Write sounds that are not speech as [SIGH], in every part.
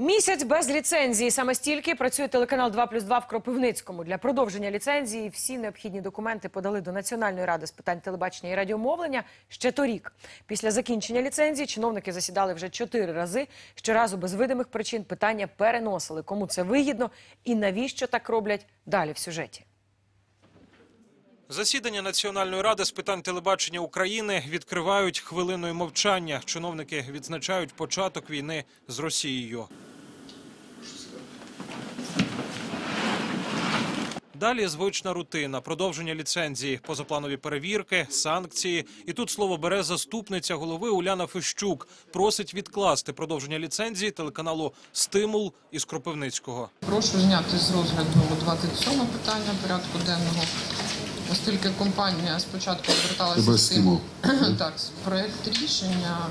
Місяць без ліцензії. Саме стільки працює телеканал 2 плюс 2 в Кропивницькому. Для продовження ліцензії всі необхідні документи подали до Національної ради з питань телебачення і радіомовлення ще торік. Після закінчення ліцензії чиновники засідали вже чотири рази. Щоразу без видимих причин питання переносили. Кому це вигідно і навіщо так роблять далі в сюжеті. Засідання Національної ради з питань телебачення України відкривають хвилиною мовчання. Чиновники відзначають початок війни з Росією. Далі звична рутина, продовження ліцензії, позапланові перевірки, санкції. І тут слово бере заступниця голови Уляна Фищук. Просить відкласти продовження ліцензії телеканалу Стимул із Кропивницького. Прошу зняти з розгляду 27 питання порядку денного, оскільки компанія спочатку зверталася з [CLEARS THROAT] так, проект рішення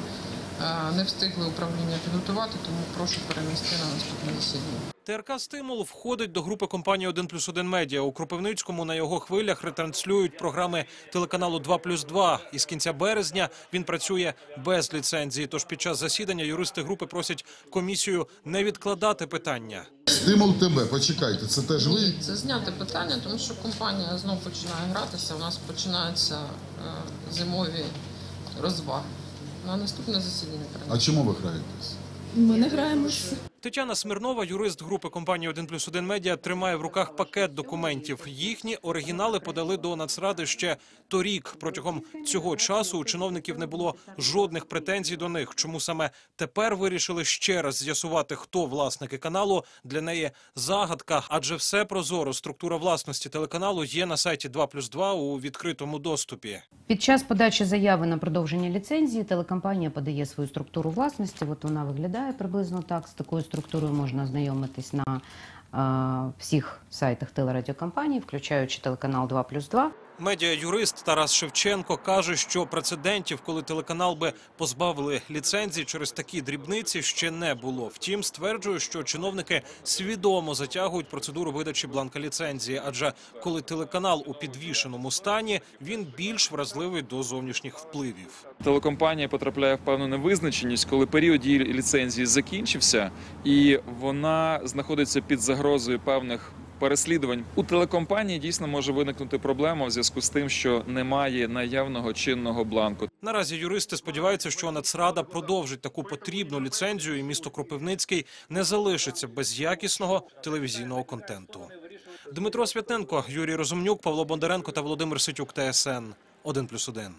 не встигли управління підготувати, тому прошу перенести на наступне засідання. ТРК «Стимул» входить до групи компанії «1 плюс 1 медіа». У Кропивницькому на його хвилях ретранслюють програми телеканалу «2 плюс 2». І з кінця березня він працює без ліцензії. Тож під час засідання юристи групи просять комісію не відкладати питання. Стимул тебе, почекайте, це теж ви? Ні, це зняти питання, тому що компанія знов починає гратися. У нас починаються е, зимові розваги. На наступне засідання А чому ви граєтесь? Ми не граємось. Тетяна Смирнова, юрист групи компанії «1 плюс 1 медіа, тримає в руках пакет документів. Їхні оригінали подали до Нацради ще торік. Протягом цього часу у чиновників не було жодних претензій до них. Чому саме тепер вирішили ще раз з'ясувати, хто власники каналу? Для неї загадка, адже все прозоро. Структура власності телеканалу є на сайті 2 плюс 2 у відкритому доступі. Під час подачі заяви на продовження ліцензії телекомпанія подає свою структуру власності. От вона виглядає приблизно так. З такою структурою можна ознайомитись на е, всіх сайтах телерадіокомпанії, включаючи телеканал 2 плюс 2. Медіа-юрист Тарас Шевченко каже, що прецедентів, коли телеканал би позбавили ліцензії через такі дрібниці, ще не було. Втім, стверджує, що чиновники свідомо затягують процедуру видачі бланка ліцензії, адже коли телеканал у підвішеному стані, він більш вразливий до зовнішніх впливів. Телекомпанія потрапляє в певну невизначеність, коли період її ліцензії закінчився, і вона знаходиться під загрозою певних переслідувань. У телекомпанії дійсно може виникнути проблема в зв'язку з тим, що немає наявного чинного бланку. Наразі юристи сподіваються, що Нацрада продовжить таку потрібну ліцензію, і місто Кропивницький не залишиться без якісного телевізійного контенту. Дмитро Святенко, Юрій Розумнюк, Павло Бондаренко та Володимир Ситюк. ТСН 1+,1.